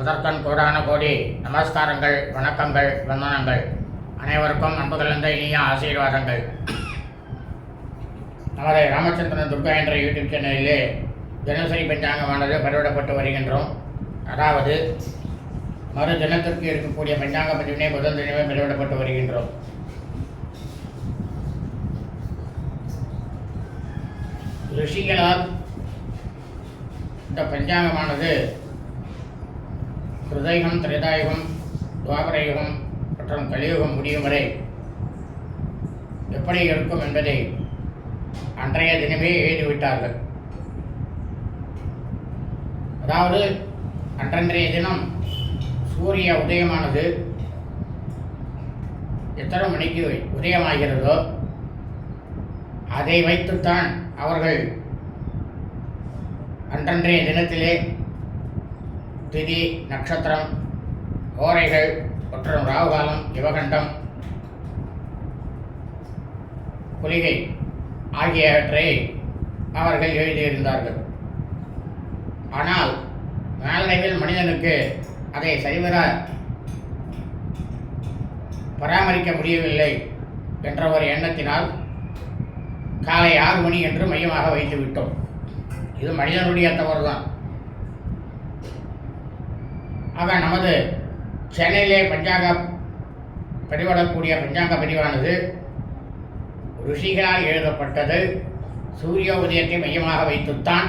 முதற்கண் கோடான கோடி நமஸ்காரங்கள் வணக்கங்கள் வந்தனங்கள் அனைவருக்கும் அன்பு கலந்த இனிய ஆசீர்வாதங்கள். நமது ராமச்சந்திரன் துர்கா என்ற யூடியூப் சேனலிலே தினசரி பஞ்சாங்கமானது பதிவிடப்பட்டு வருகின்றோம். அதாவது மறு தினத்திற்கு இருக்கக்கூடிய பஞ்சாங்க பதிவினை முதல் தினமே பதிவிடப்பட்டு வருகின்றோம். ரிஷிகளால் இந்த பஞ்சாங்கமானது ஹிருதயுகம் திரேதாயுகம் துவாபரயுகம் மற்றும் கலியுகம் முடியும் வரை எப்படி இருக்கும் என்பதை அன்றைய தினமே எழுதிவிட்டார்கள். அதாவது அன்றன்றைய தினம் சூரிய உதயமானது எத்தனை மணிக்கு உதயமாகிறதோ அதை வைத்துத்தான் அவர்கள் அன்றன்றைய தினத்திலே திதி நட்சத்திரம் ஓரைகள் மற்றும் ராகுகாலம் யுவகண்டம் குளிகை ஆகியவற்றை அவர்கள் எழுதியிருந்தார்கள். ஆனால் நாளடைவில் மனிதனுக்கு அதை சரிவர பராமரிக்க முடியவில்லை என்ற ஒரு எண்ணத்தினால் காலை ஆறு மணி என்று மையமாக வைத்து விட்டோம் இது மனிதனுடைய தவறு தான் ஆக நமது சென்னையிலே பஞ்சாங்க பதிவிடக்கூடிய பஞ்சாங்க பதிவானது ருஷிகளால் எழுதப்பட்டது. சூரிய உதயத்தை மையமாக வைத்துத்தான்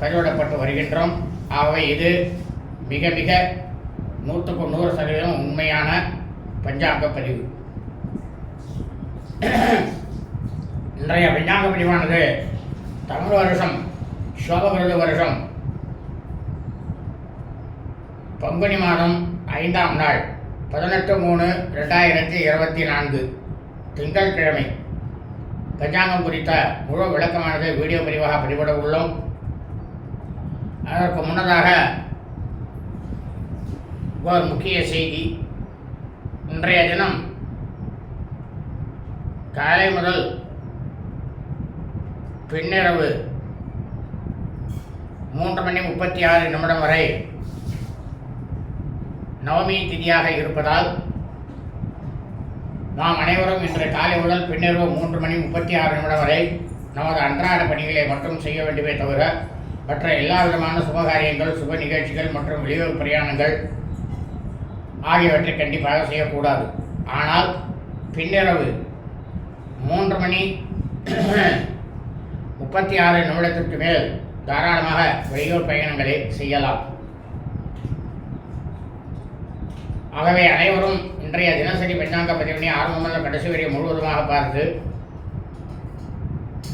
பதிவிடப்பட்டு வருகின்றோம். ஆகவே இது மிக மிக நூற்றுக்கு நூறு சதவீதம் உண்மையான பஞ்சாங்க பதிவு. இன்றைய பஞ்சாங்க பதிவானது தமிழ் வருஷம் சோபகிருத வருஷம் பங்குனி மாதம் ஐந்தாம் நாள் பதினெட்டு மூணு ரெண்டாயிரத்தி இருபத்தி நான்கு திங்கட்கிழமை. பஞ்சாங்கம் குறித்த முழு விளக்கமானது வீடியோ பதிவாக பதிவிட உள்ளோம். அதற்கு முன்னதாக ஒரு முக்கிய செய்தி. இன்றைய தினம் காலை முதல் பின்னிரவு மூன்று மணி முப்பத்தி ஆறு நிமிடம் வரை நவமி திதியாக இருப்பதால் நாம் அனைவரும் இன்று காலை முதல் பின்னிரவு மூன்று மணி முப்பத்தி ஆறு நிமிடம் வரை நமது அன்றாட பணிகளை மட்டும் செய்ய வேண்டுமே தவிர மற்ற எல்லா விதமான சுபகாரியங்கள் சுப நிகழ்ச்சிகள் மற்றும் வெளியூர் பிரயாணங்கள் ஆகியவற்றை கண்டிப்பாக செய்யக்கூடாது. ஆனால் பின்னிரவு மூன்று மணி முப்பத்தி ஆறு நிமிடத்திற்கு மேல் தாராளமாக வெளியூர் பயணங்களை செய்யலாம். ஆகவே அனைவரும் இன்றைய தினசரி பெண்ணாங்க பதிவினை ஆரம்பமல்ல கடைசி வரை முழுவதுமாக பார்த்து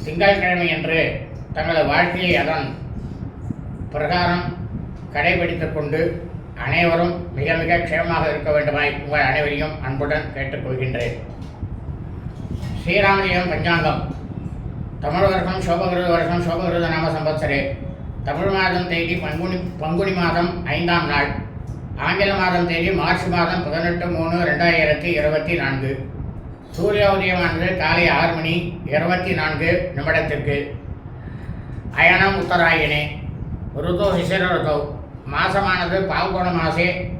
திங்கட்கிழமை என்று தங்களது வாழ்க்கையை அதன் பிரகாரம் கடைபிடித்துக் கொண்டு அனைவரும் மிக மிக க்ஷேமமாக இருக்க வேண்டுமாய் உங்கள் அனைவரையும் அன்புடன் கேட்டுக்கொள்கின்றேன். ஸ்ரீராமஜெயம் பஞ்சாங்கம். தமிழ் வருஷம் சோபகிருத வருஷம் சோபகிருத நாம சம்பத்சரே தமிழ் மாதம் தேதி பங்குனி பங்குனி மாதம் ஐந்தாம் நாள். ஆங்கில மாதம் தேதி மார்ச் மாதம் பதினெட்டு மூணு ரெண்டாயிரத்தி இருபத்தி நான்கு. சூரிய உதயமானது காலை ஆறு மணி இருபத்தி நான்கு நிமிடத்திற்கு. அயனம் உத்தராயணே. ருதோ சிசிர ருதோ. மாசமானது பால்கோண மாசே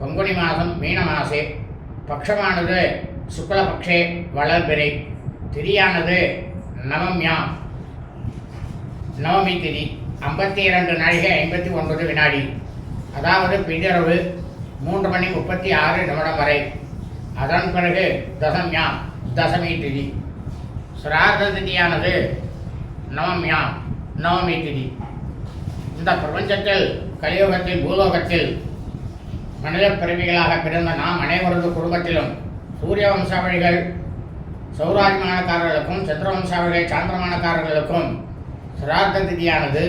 பங்குனி மாதம் மீன மாசே. பக்ஷமானது சுக்லபக்ஷே வளர்பிறை. திரியானது நவம்யா. நவமி திரி ஐம்பத்தி இரண்டு நாழிகை ஐம்பத்தி ஒன்பது வினாடி. அதாவது பின்னிரவு மூன்று மணி முப்பத்தி ஆறு நிமிடம் வரை. அதன் பிறகு தசம்யா தசமி திதி. சிரார்த்த திதியானது நவம்யாம் நவமி திதி. இந்த பிரபஞ்சத்தில் கலியுகத்தில் பூலோகத்தில் மனித பிறவிகளாக பிறந்த நாம் அனைவரது குடும்பத்திலும் சூரிய வம்சாவழிகள் சௌராஜ்மானக்காரர்களுக்கும் சந்திரவம்சாவழிகள் சாந்திரமானக்காரர்களுக்கும் சிரார்த்த திதியானது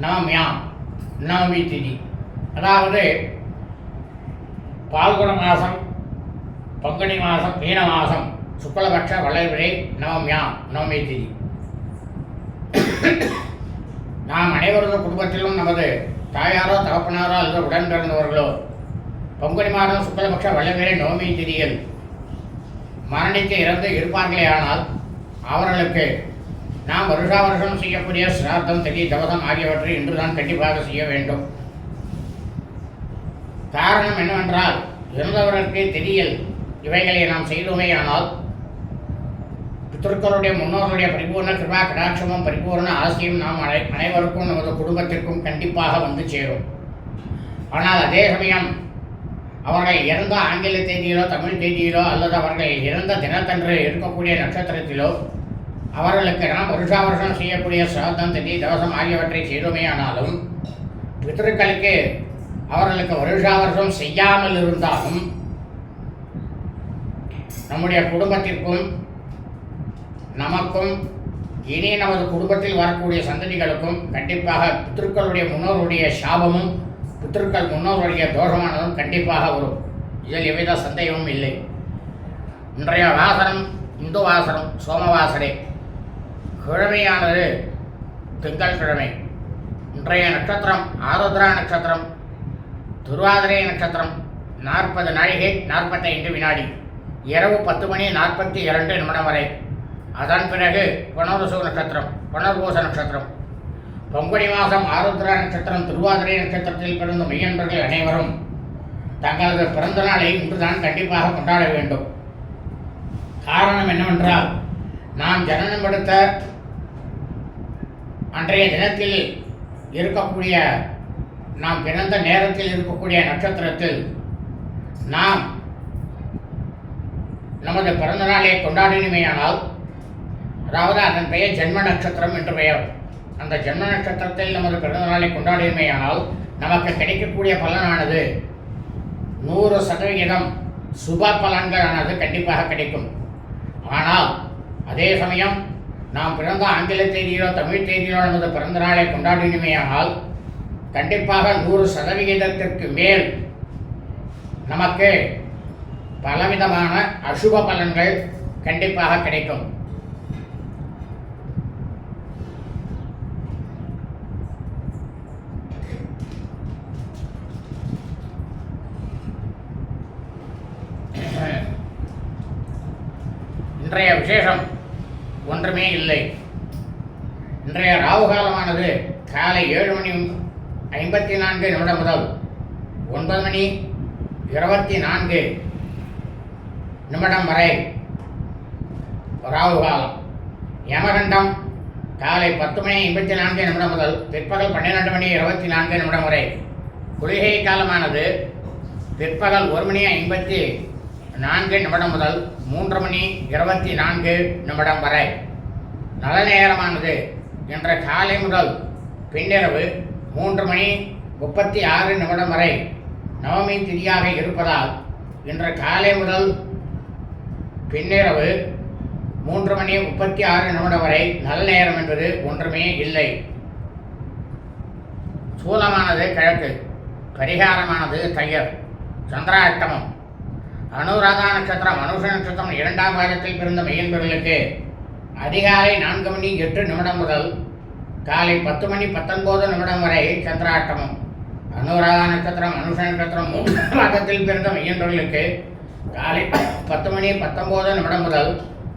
நவம்யாம். நவமி திதி அதாவது பால்குட மாதம் பங்குனி மாதம் மீன மாதம் சுக்லபட்ச வளர்பிறை நவமியா நவமி திதி நாம் அனைவரது குடும்பத்திலும் நமது தாயாரோ தகப்பனாரோ அல்லது உடன் பிறந்தவர்களோ பங்குனி மாதம் சுக்லபட்ச வளர்பிறை நவமி திதியில் மரணித்து இறந்து இருப்பார்களே ஆனால் அவர்களுக்கு நாம் வருஷா வருஷம் செய்யக்கூடிய சிரார்த்தம் தெரிய தவசம் ஆகியவற்றை இன்றுதான் கண்டிப்பாக செய்ய வேண்டும். காரணம் என்னவென்றால் இறந்தவர்களுக்கு தெரியல் இவைகளை நாம் செய்தோமேயானால் பித்திருக்களுடைய முன்னோர்களுடைய பரிபூர்ண கிருபா கடாட்சமும் பரிபூர்ண ஆசையும் நாம் அனை அனைவருக்கும் நமது குடும்பத்திற்கும் கண்டிப்பாக வந்து சேரும். ஆனால் அதே சமயம் அவர்கள் இறந்த ஆங்கில தேதியிலோ தமிழ் தேதியிலோ அல்லது அவர்கள் இறந்த தினத்தன்று இருக்கக்கூடிய நட்சத்திரத்திலோ அவர்களுக்கு நாம் வருஷாவருஷம் செய்யக்கூடிய சிராதம் திதி தவசம் ஆகியவற்றை செய்தோமேயானாலும் பித்தர்களுக்கு அவர்களுக்கு வருஷாவருஷம் செய்யாமல் இருந்தாலும் நம்முடைய குடும்பத்திற்கும் நமக்கும் இனி நமது குடும்பத்தில் வரக்கூடிய சந்ததிகளுக்கும் கண்டிப்பாக பித்திருக்களுடைய முன்னோருடைய சாபமும் பித்திருக்கள் முன்னோருடைய தோஷமானதும் கண்டிப்பாக வரும். இதில் எவ்வித சந்தேகமும் இல்லை. இன்றைய வாசனம் இந்து வாசனம் சோமவாசரே கிழமையானது திங்கட்கிழமை இன்றைய நட்சத்திரம் ஆருத்ரா நட்சத்திரம் துர்வாதிரை நட்சத்திரம் நாற்பது நாழிகை நாற்பத்தைந்து வினாடி. இரவு பத்து மணி நாற்பத்தி இரண்டு நிமிடம் வரை. அதன் பிறகு புனர்வசு நட்சத்திரம் புனர்வோச நட்சத்திரம். பங்குனி மாதம் ஆருத்ரா நட்சத்திரம் திருவாதிரை நட்சத்திரத்தில் பிறந்த மெய்யன்பர்கள் அனைவரும் தங்களது பிறந்த நாளை இன்றுதான் கண்டிப்பாக கொண்டாட வேண்டும். காரணம் என்னவென்றால் நாம் ஜனனம் எடுத்த அன்றைய தினத்தில் இருக்கக்கூடிய நாம் பிறந்த நேரத்தில் இருக்கக்கூடிய நட்சத்திரத்தில் நாம் நமது பிறந்த நாளை கொண்டாடினுமேயானால் அதாவது அதன் பெயர் ஜென்ம நட்சத்திரம் என்று பெயர். அந்த ஜென்ம நட்சத்திரத்தில் நமது பிறந்த நாளை கொண்டாடினுமேயானால் நமக்கு கிடைக்கக்கூடிய பலனானது நூறு சதவிகிதம் சுப பலன்களானது கண்டிப்பாக கிடைக்கும். ஆனால் அதே சமயம் நாம் பிறந்த ஆங்கில தேதியிலோ தமிழ் தேதியிலோ நமது பிறந்த நாளை கொண்டாடினுமேயானால் கண்டிப்பாக நூறு சதவிகிதத்திற்கு மேல் நமக்கு பலவிதமான அசுப பலன்கள் கண்டிப்பாக கிடைக்கும். இன்றைய விசேஷம் ஒன்றுமே இல்லை. இன்றைய ராவு காலமானது காலை ஏழு மணி ஐம்பத்தி நான்கு நிமிடம் முதல் ஒன்பது மணி இருபத்தி நான்கு நிமிடம் வரை ராகு காலம் யமகண்டம் காலை பத்து மணி ஐம்பத்தி நான்கு நிமிடம் முதல் பிற்பகல் பன்னிரெண்டு மணி இருபத்தி நான்கு நிமிடம் வரை. குளிகை காலமானது பிற்பகல் ஒரு மணி ஐம்பத்தி நான்கு நிமிடம் முதல் மூன்று மணி இருபத்தி நான்கு நிமிடம் வரை. நல்ல நேரமானது என்ற காலை முதல் பின்னிரவு மூன்று மணி முப்பத்தி ஆறு நிமிடம் வரை. நவமி திதியாக இருப்பதால் இன்று காலை முதல் பின்னிரவு மூன்று மணி முப்பத்தி ஆறு நிமிடம் வரை நல்ல நேரம் என்பது ஒன்றுமே இல்லை. சூலமானது கிழக்கு பரிகாரமானது தையர் சந்திராஷ்டமம். அனுராதா நட்சத்திரம் மனுஷ நட்சத்திரம் இரண்டாம் வாரத்தில் பிறந்த மெய்யன்பர்களுக்கு அதிகாலை நான்கு மணி எட்டு நிமிடம் முதல் காலை பத்து மணி பத்தொன்பது நிமிடம் வரை சந்திராட்டமும். அனுராதா நட்சத்திரம் மனுஷ நட்சத்திரம் மூன்று மாதத்தில் பிறந்த மெய்யன்பர்களுக்கு காலை பத்து மணி பத்தொன்பது நிமிடம் முதல்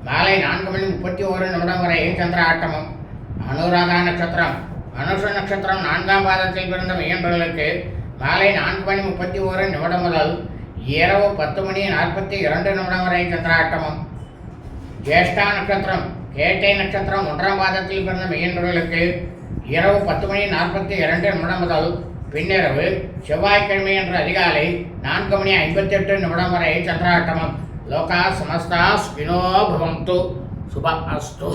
மாலை நான்கு மணி முப்பத்தி ஓரு நிமிடம் வரை சந்திராட்டமம். அனுராதா நட்சத்திரம் மனுஷ நட்சத்திரம் நான்காம் பாதத்தில் பிறந்த மெய்யன்பர்களுக்கு மாலை நான்கு மணி முப்பத்தி ஓரு நிமிடம் முதல் இரவு பத்து மணி நாற்பத்தி இரண்டு நிமிடம் வரை சந்திராட்டமம். ஜேஷ்டா நட்சத்திரம் கேட்டை நட்சத்திரம் ஒன்றாம் பாதத்தில் பிறந்த மெய்யன்பர்களுக்கு இரவு பத்து மணி நாற்பத்தி இரண்டு நிமிடம் முதல் பின்னிரவு செவ்வாய்க்கிழமை என்ற அதிகாலை நான்கு மணி ஐம்பத்தி எட்டு நிமிடம் வரை சந்திராட்டமம். லோகா சமஸ்தா ஸ்பினோ பவந்து. சுப அஸ்து.